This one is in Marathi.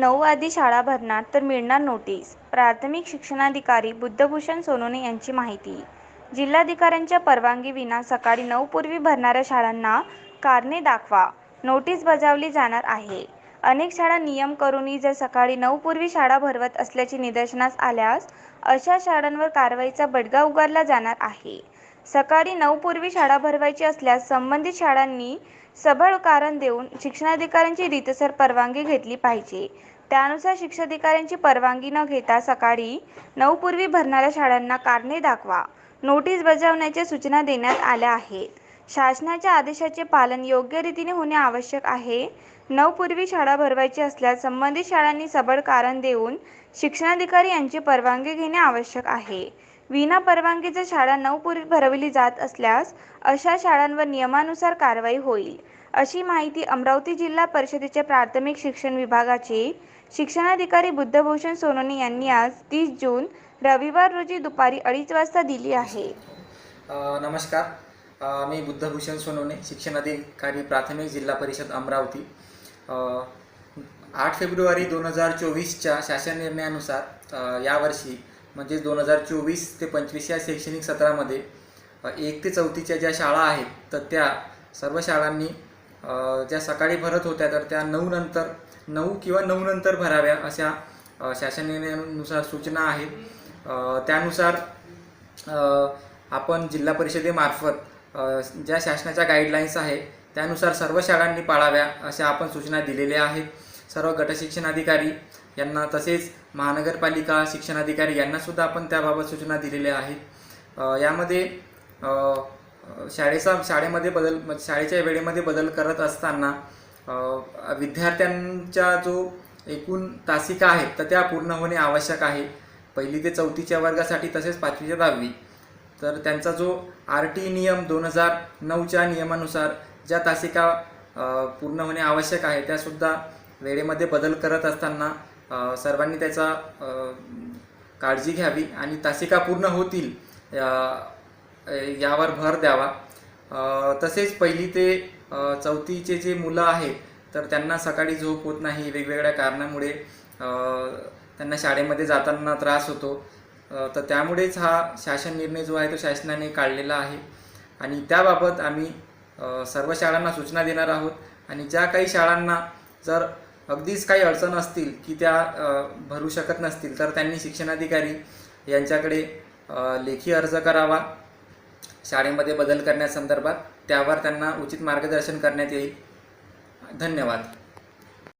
नऊ आधी शाळा भरणार तर मिळणार नोटीस. प्राथमिक शिक्षणाधिकारी बुद्धभूषण सोनोने यांची माहिती. जिल्हाधिकाऱ्यांच्या परवानगीविना सकाळी नऊ पूर्वी भरणाऱ्या शाळांना कारणे दाखवा. नोटीस बजावली जाणार आहे. अनेक शाळा नियम करूनही जर सकाळी नऊ पूर्वी शाळा भरवत असल्याचे निदर्शनास आल्यास अशा शाळांवर कारवाईचा बडगा उगारला जाणार आहे. सकाळी नऊपूर्वी शाळा भरवायची असल्यास संबंधित शाळांनी सबळ कारण देऊन शिक्षणाधिकाऱ्यांची रीतसर परवानगी घेतली पाहिजे. त्यानुसार शिक्षणाधिकाऱ्यांची परवानगी न घेता सकाळी नऊपूर्वी भरणाऱ्या शाळांना कारणे दाखवा. नोटीस बजावण्याच्या सूचना देण्यात आल्या आहेत. शासनाच्या आदेशाचे पालन योग्य रीतीने होणे आवश्यक आहे. नऊपूर्वी शाळा भरवायची असल्यास संबंधित शाळांनी सबळ कारण देऊन शिक्षणाधिकारी यांची परवानगी घेणे आवश्यक आहे. विना परवानगीच्या शाळा नऊ भरविली भरवली जात असल्यास अशा शाळांवर नियमानुसार कारवाई होईल. अशी माहिती अमरावती जिल्हा परिषदेचे प्राथमिक शिक्षण विभागाचे शिक्षणाधिकारी बुद्धभूषण सोनोने यांनी आज तीस जून रविवार रोजी दुपारी अडीच वाजता दिली आहे. नमस्कार. मी बुद्धभूषण सोनोने शिक्षणाधिकारी प्राथमिक जिल्हा परिषद अमरावती. आठ फेब्रुवारी दोन हजार चोवीसच्या शासन निर्णयानुसार यावर्षी म्हणजे दोन हजार चोवीस ते पंचवीस या शैक्षणिक सत्रामध्ये एक ते चौथीच्या ज्या शाळा आहेत तर त्या सर्व शाळांनी ज्या सकाळी भरत होत्या तर त्या नऊ नंतर नऊ किंवा नऊ नंतर भराव्या अशा शासनानुसार शासन सूचना आहेत. त्यानुसार आपण जिल्हा परिषदेमार्फत ज्या शासनाच्या गाईडलाईन्स आहे त्यानुसार सर्व शाळांनी पाळाव्या अशा आपण सूचना दिलेल्या आहेत. सर्व गटशिक्षण अधिकारी यांना तसेच महानगरपालिका शिक्षणाधिकारी यांनासुद्धा आपण त्याबाबत सूचना दिलेल्या आहेत. यामध्ये शाळेचा शाळेमध्ये बदल शाळेच्या वेळेमध्ये बदल करत असताना विद्यार्थ्यांचा विद्यार्थ्यांच्या जो एकूण तासिका आहेत तर त्या पूर्ण होणे आवश्यक आहे. पहिली ते चौथीच्या वर्गासाठी तसेच पाचवी ते दहावी. तर त्यांचा जो आर टी नियम दोन हजार नऊच्या नियमानुसार ज्या तासिका पूर्ण होणे आवश्यक आहे त्यासुद्धा वेळेमध्ये बदल करत असताना सर्वांनी त्याचा काळजी घ्यावी आणि तासिका पूर्ण होतील यावर भर द्यावा. तसेच पहिली ते चौथीचे जे मुलं आहेत तर त्यांना सकाळी झोप होत नाही वेगवेगळ्या कारणामुळे त्यांना शाळेमध्ये जाताना त्रास होतो. तर त्यामुळेच हा शासन निर्णय जो आहे तो शासनाने काढलेला आहे. आणि त्याबाबत आम्ही सर्व शाळांना सूचना देणार आहोत. आणि ज्या काही शाळांना जर अगदीच काही अडचण असतील की त्या भरू शकत नसतील तर त्यांनी शिक्षणाधिकारी यांच्याकडे लेखी अर्ज करावा. शाळेमध्ये बदल करण्यासंदर्भात त्यावर त्यांना उचित मार्गदर्शन करण्यात येईल. धन्यवाद.